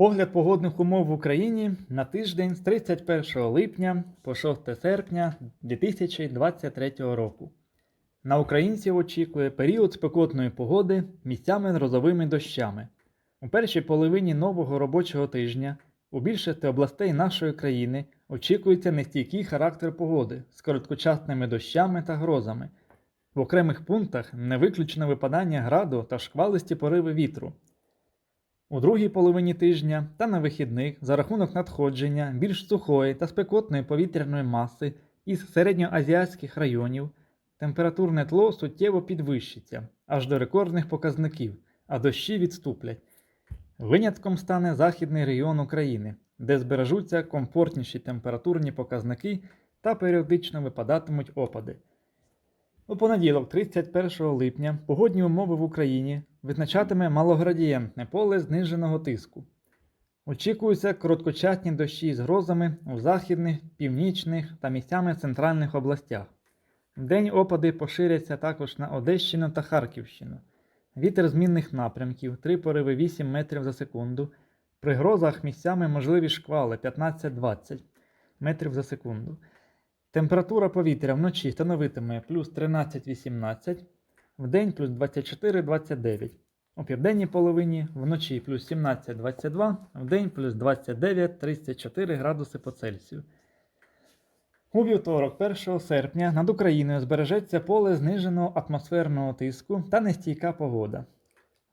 Огляд погодних умов в Україні на тиждень з 31 липня по 6 серпня 2023 року. На українців очікує період спекотної погоди місцями грозовими дощами. У першій половині нового робочого тижня у більшості областей нашої країни очікується нестійкий характер погоди з короткочасними дощами та грозами. В окремих пунктах не виключено випадання граду та шквалисті пориви вітру. У другій половині тижня та на вихідних за рахунок надходження більш сухої та спекотної повітряної маси із середньоазіатських районів температурне тло суттєво підвищиться аж до рекордних показників, а дощі відступлять. Винятком стане західний регіон України, де збережуться комфортніші температурні показники та періодично випадатимуть опади. У понеділок, 31 липня, погодні умови в Україні визначатиме малоградієнтне поле зниженого тиску. Очікуються короткочасні дощі з грозами у західних, північних та місцями центральних областях. Вдень опади поширяться також на Одещину та Харківщину. Вітер змінних напрямків 3 пориви 8 метрів за секунду. При грозах місцями можливі шквали 15-20 метрів за секунду. Температура повітря вночі становитиме плюс 13-18, вдень плюс 24-29. У південній половині вночі плюс 17-22, вдень плюс 29-34 градуси по Цельсію. У вівторок, 1 серпня, над Україною збережеться поле зниженого атмосферного тиску та нестійка погода.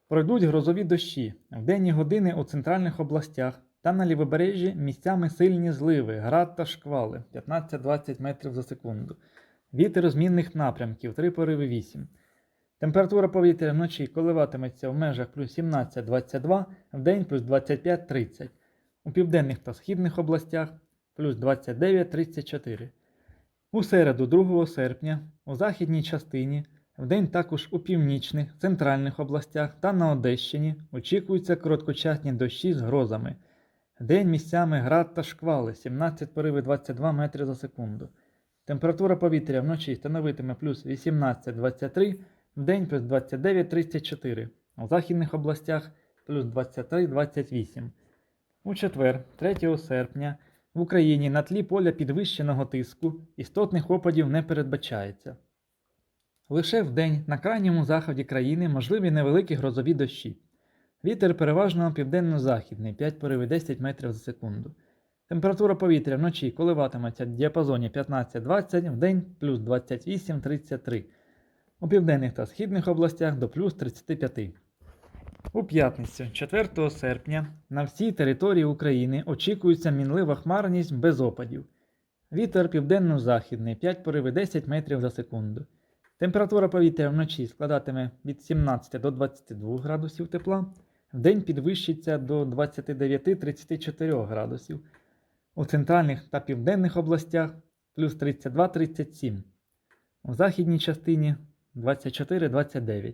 Пройдуть грозові дощі в денні години у центральних областях та на лівобережжі місцями сильні зливи, град та шквали 15-20 метрів за секунду. Вітер змінних напрямків 3 пориви 8. Температура повітря вночі коливатиметься в межах плюс 17-22, вдень плюс 25-30. У південних та східних областях плюс 29-34. У середу, 2 серпня, у західній частині, вдень також у північних, центральних областях та на Одещині очікуються короткочасні дощі з грозами. День місцями град та шквали 17 пориви 22 метри за секунду. Температура повітря вночі становитиме плюс 18-23, вдень плюс 29-34, у західних областях плюс 23-28. У четвер, 3 серпня, в Україні на тлі поля підвищеного тиску істотних опадів не передбачається. Лише вдень на крайньому заході країни можливі невеликі грозові дощі. Вітер переважно південно-західний 5 пориви 10 метрів за секунду. Температура повітря вночі коливатиметься в діапазоні 15-20, вдень плюс 28-33. У південних та східних областях до плюс 35. У п'ятницю, 4 серпня, на всій території України очікується мінлива хмарність без опадів. Вітер південно-західний 5 пориви 10 метрів за секунду. Температура повітря вночі складатиме від 17 до 22 градусів тепла, вдень підвищиться до 29-34 градусів. У центральних та південних областях плюс 32-37. У західній частині 24-29.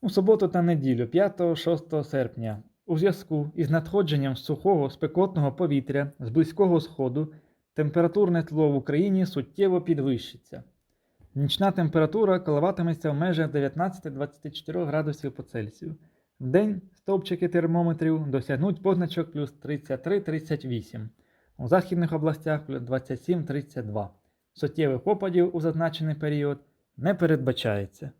У суботу та неділю 5-6 серпня у зв'язку із надходженням сухого спекотного повітря з близького сходу температурне тло в Україні суттєво підвищиться. Нічна температура коливатиметься в межах 19-24 градусів по Цельсію. Вдень стовпчики термометрів досягнуть позначок плюс 33-38, у західних областях плюс 27-32. Суттєвих опадів у зазначений період не передбачається.